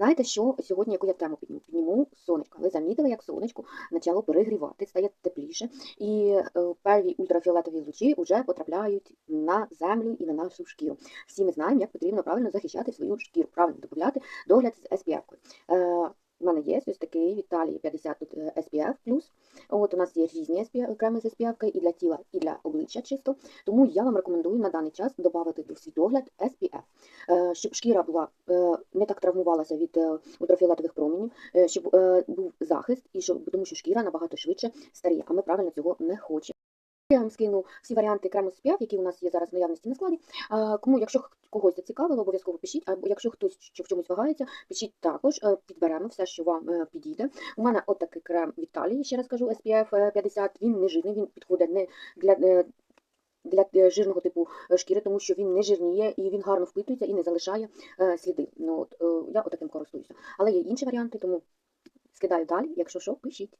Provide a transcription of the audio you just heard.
Знаєте, що сьогодні, яку я тему підніму? Підніму сонечко. Ви замітили, як сонечко почало перегрівати, стає тепліше, і е, перві ультрафіолетові лучі вже потрапляють на землю і на нашу шкіру. Всі ми знаємо, як потрібно правильно захищати свою шкіру, правильно додати догляд з SPF. У мене є ось такий Італії 50 тут е, SPF+. От у нас є різні SPF, креми з SPF і для тіла, і для обличчя чисто. Тому я вам рекомендую на даний час додати до свій догляд SPF, е, щоб шкіра була е, не так травмувалася від е, ультрафіолетових променів, е, щоб е, був захист, і щоб тому що шкіра набагато швидше старіє, а ми правильно цього не хочемо. Я вам скину всі варіанти крему з які у нас є зараз в наявності на складі. Кому, якщо когось зацікавило, обов'язково пишіть. Або якщо хтось в чомусь вагається, пишіть також, підберемо все, що вам підійде. У мене от такий крем від ще раз кажу, SPF е, 50. Він не жирний, він підходить не для. Для е, жирного типу е, шкіри, тому що він не жирніє і він гарно впитується і не залишає е, сліди. Ну, от, я отаким користуюся. Але є інші варіанти, тому скидаю далі. Якщо що, пишіть.